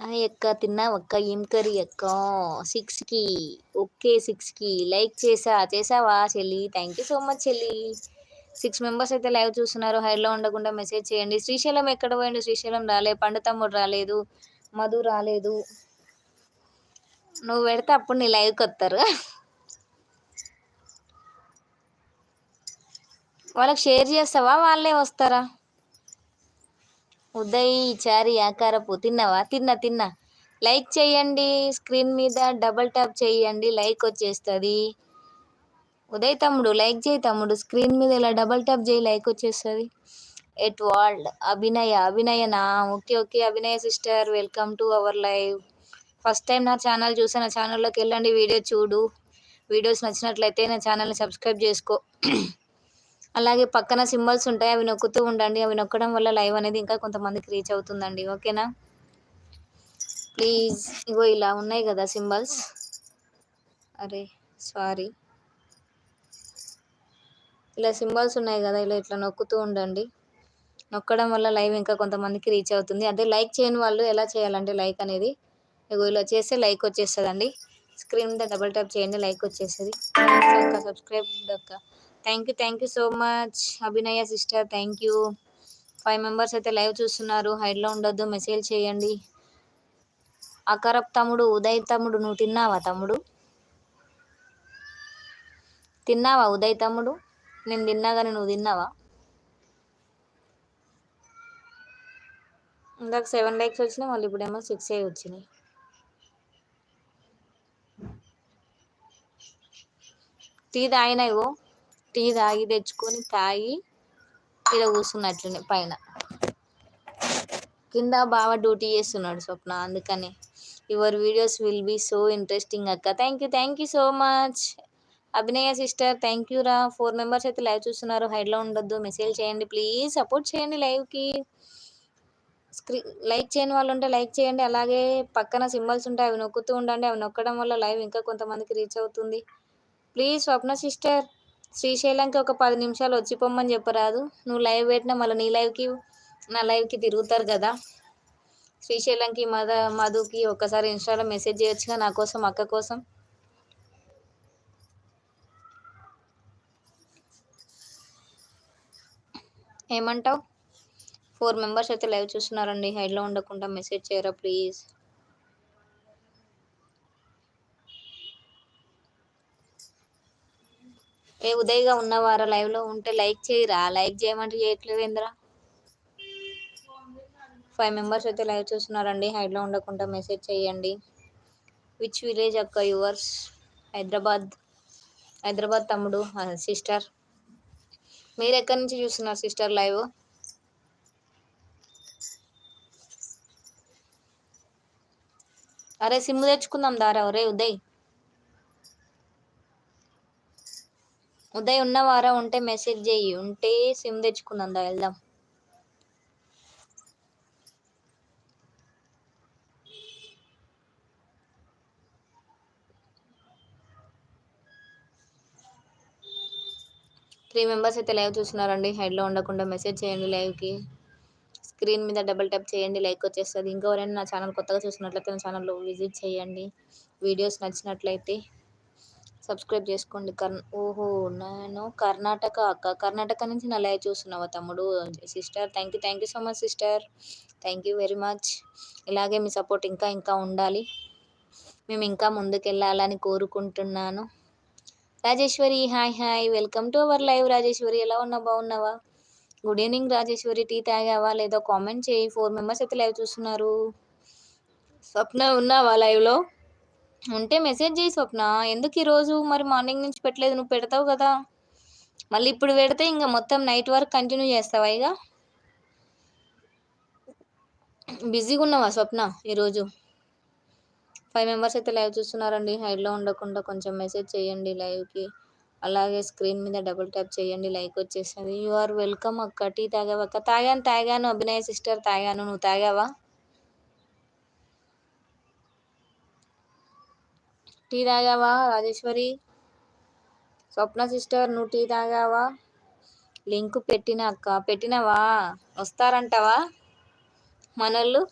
Hi అక్క తిన్నావా అక్క ఏం కర్రీ అక్క? సిక్స్కి ఓకే సిక్స్కి లైక్ చేసా చేసావా చెల్లి? థ్యాంక్ యూ సో మచ్ చెల్లి. సిక్స్ మెంబర్స్ అయితే లైవ్ చూస్తున్నారు. హైలో ఉండకుండా మెసేజ్ చేయండి. శ్రీశైలం ఎక్కడ పోయిండు? శ్రీశైలం రాలే. పండు తమ్ముడు రాలేదు. మధు రాలేదు. నువ్వు పెడితే అప్పుడు నీ లైవ్కి వస్తారు. వాళ్ళకి షేర్ చేస్తావా? వాళ్ళే వస్తారా? ఉదయ్ చారి ఆకారపు. తిన్నావా? తిన్నా తిన్నా. లైక్ చేయండి. స్క్రీన్ మీద డబల్ ట్యాప్ చేయండి. లైక్ వచ్చేస్తుంది. ఉదయ్ తమ్ముడు లైక్ చేయి తమ్ముడు. స్క్రీన్ మీద ఇలా డబల్ ట్యాప్ చేయి లైక్ వచ్చేస్తుంది. At world. Abhinaya అభినయనా? Okay okay. Abhinaya sister welcome to our live. First time నా ఛానల్ చూసా నా ఛానల్లోకి వెళ్ళండి. వీడియో చూడు. వీడియోస్ నచ్చినట్లయితే నా ఛానల్ని సబ్స్క్రైబ్ చేసుకో. అలాగే పక్కన సింబల్స్ ఉంటాయి అవి నొక్కుతూ ఉండండి. అవి నొక్కడం వల్ల లైవ్ అనేది ఇంకా కొంతమందికి రీచ్ అవుతుందండి. ఓకేనా? ప్లీజ్. ఇగో ఇలా ఉన్నాయి కదా సింబల్స్. అరే సారీ. ఇలా సింబల్స్ ఉన్నాయి కదా ఇలా ఇట్లా నొక్కుతూ ఉండండి. నొక్కడం వల్ల లైవ్ ఇంకా కొంతమందికి రీచ్ అవుతుంది. అదే లైక్ చేయని వాళ్ళు ఎలా చేయాలంటే లైక్ అనేది ఇగో ఇలా చేస్తే లైక్ వచ్చేస్తుందండి. స్క్రీన్ మీద డబల్ ట్యాప్ చేయండి లైక్ వచ్చేస్తుంది. సబ్స్క్రైబ్ అక్క thank you thank you so much Abhinaya sister thank you five members అయితే లైవ్ చూస్తున్నారు. హైడ్లో ఉండొద్దు మెసేజ్ చేయండి. అకరప్ తమ్ముడు ఉదయ్ తమ్ముడు నువ్వు తిన్నావా తమ్ముడు? తిన్నావా ఉదయ్ తమ్ముడు? నేను తిన్నా కానీ నువ్వు తిన్నావా? ఇందాక సెవెన్ లైక్స్ వచ్చినాయి మళ్ళీ ఇప్పుడేమో సిక్స్ ఏ వచ్చినాయి. టీ తాగినాయి టీ తాగి తెచ్చుకొని తాగి ఇక్కడ కూర్చున్నట్లునే పైన. కింద బాగా డ్యూటీ చేస్తున్నాడు స్వప్న అందుకని. Your videos will be so interesting అక్క. Thank you thank you so much. Abhinaya sister thank you రా. ఫోర్ మెంబర్స్ అయితే లైవ్ చూస్తున్నారు. హైడ్లో ఉండొద్దు. మెసేజ్ చేయండి ప్లీజ్. సపోర్ట్ చేయండి లైవ్కి. స్క్రీన్ లైక్ చేయని వాళ్ళు ఉంటే లైక్ చేయండి. అలాగే పక్కన సింబల్స్ ఉంటాయి అవి నొక్కుతూ ఉండండి. అవి నొక్కడం వల్ల లైవ్ ఇంకా కొంతమందికి రీచ్ అవుతుంది. Please Swapna sister. శ్రీశైలంకి ఒక పది నిమిషాలు వచ్చి పొమ్మని చెప్పరాదు. నువ్వు లైవ్ పెట్టినా మళ్ళీ నీ లైవ్కి నా లైవ్కి తిరుగుతారు కదా. శ్రీశైలంకి మద మధుకి ఒక్కసారి ఇన్స్టాలో మెసేజ్ చేయొచ్చుగా నా కోసం అక్క కోసం. ఏమంటావు? ఫోర్ మెంబర్స్ అయితే లైవ్ చూస్తున్నారండి. హైడ్లో ఉండకుండా మెసేజ్ చేయరా ప్లీజ్? ఏ ఉదయ్గా ఉన్నవారా లైవ్లో ఉంటే లైక్ చేయరా? లైక్ చేయమంటే చేయట్లేదు ఏంద్రా ఫైవ్ మెంబర్స్ అయితే లైవ్ చూస్తున్నారండి. హైడ్లో ఉండకుండా మెసేజ్ చేయండి. విచ్ విలేజ్ అక్క యువర్స్ హైదరాబాద్. హైదరాబాద్ తమ్ముడు సిస్టర్ మీరు ఎక్కడి నుంచి చూస్తున్నారు సిస్టర్ లైవ్ అరే సిమ్ తెచ్చుకుందాం దారా ఒరే ఉదయ్. ఉదయ్ ఉన్నవారా ఉంటే మెసేజ్ చెయ్యి. ఉంటే సిమ్ తెచ్చుకుందాం దా వెళ్దాం. త్రీ మెంబర్స్ అయితే లైవ్ చూస్తున్నారండి. హెడ్లో ఉండకుండా మెసేజ్ చేయండి లైవ్కి. స్క్రీన్ మీద డబుల్ ట్యాప్ చేయండి లైక్ వచ్చేస్తుంది. ఇంకెవరైనా నా ఛానల్ కొత్తగా చూసినట్లయితే నా ఛానల్లో విజిట్ చేయండి. వీడియోస్ నచ్చినట్లయితే సబ్స్క్రైబ్ చేసుకోండి. కర్ ఓహో నేను కర్ణాటక అక్క. కర్ణాటక నుంచి నా లైవ్ చూస్తున్నావా తమ్ముడు? Sister thank you thank you so much sister. Thank you very much. ఇలాగే మీ సపోర్ట్ ఇంకా ఇంకా ఉండాలి. మేము ఇంకా ముందుకెళ్ళాలని కోరుకుంటున్నాను. Rajeswari hi hi. Welcome to our live Rajeswari. ఎలా ఉన్నావు? బాగున్నావా? Good evening Rajeswari. టీ తాగావా? లేదో కామెంట్ చేయి. ఫోర్ మెంబర్స్ అయితే లైవ్ చూస్తున్నారు. స్వప్న ఉన్నావా లైవ్లో? ఉంటే మెసేజ్ చేయి స్వప్న. ఎందుకు ఈరోజు మరి మార్నింగ్ నుంచి పెట్టలేదు? నువ్వు పెడతావు కదా. మళ్ళీ ఇప్పుడు పెడితే ఇంకా మొత్తం నైట్ వరకు కంటిన్యూ చేస్తావా ఇక బిజీగా ఉన్నావా స్వప్న ఈరోజు? ఫైవ్ మెంబర్స్ అయితే లైవ్ చూస్తున్నారండి. హైడ్లో ఉండకుండా కొంచెం మెసేజ్ చేయండి లైవ్కి. అలాగే స్క్రీన్ మీద డబుల్ ట్యాప్ చేయండి లైక్ వచ్చేసింది యు ఆర్ వెల్కమ్ అక్క. టీ తాగావా అక్క? తాగాను తాగాను. అభినయ సిస్టర్ తాగాను. నువ్వు తాగావా? టీ తాగావా? రాజేశ్వరి. స్వప్న సిస్టర్ నువ్వు టీ తాగావా? లింక్ పెట్టిన అక్క. పెట్టినవా? వస్తారంటావా? మనోళ్ళు?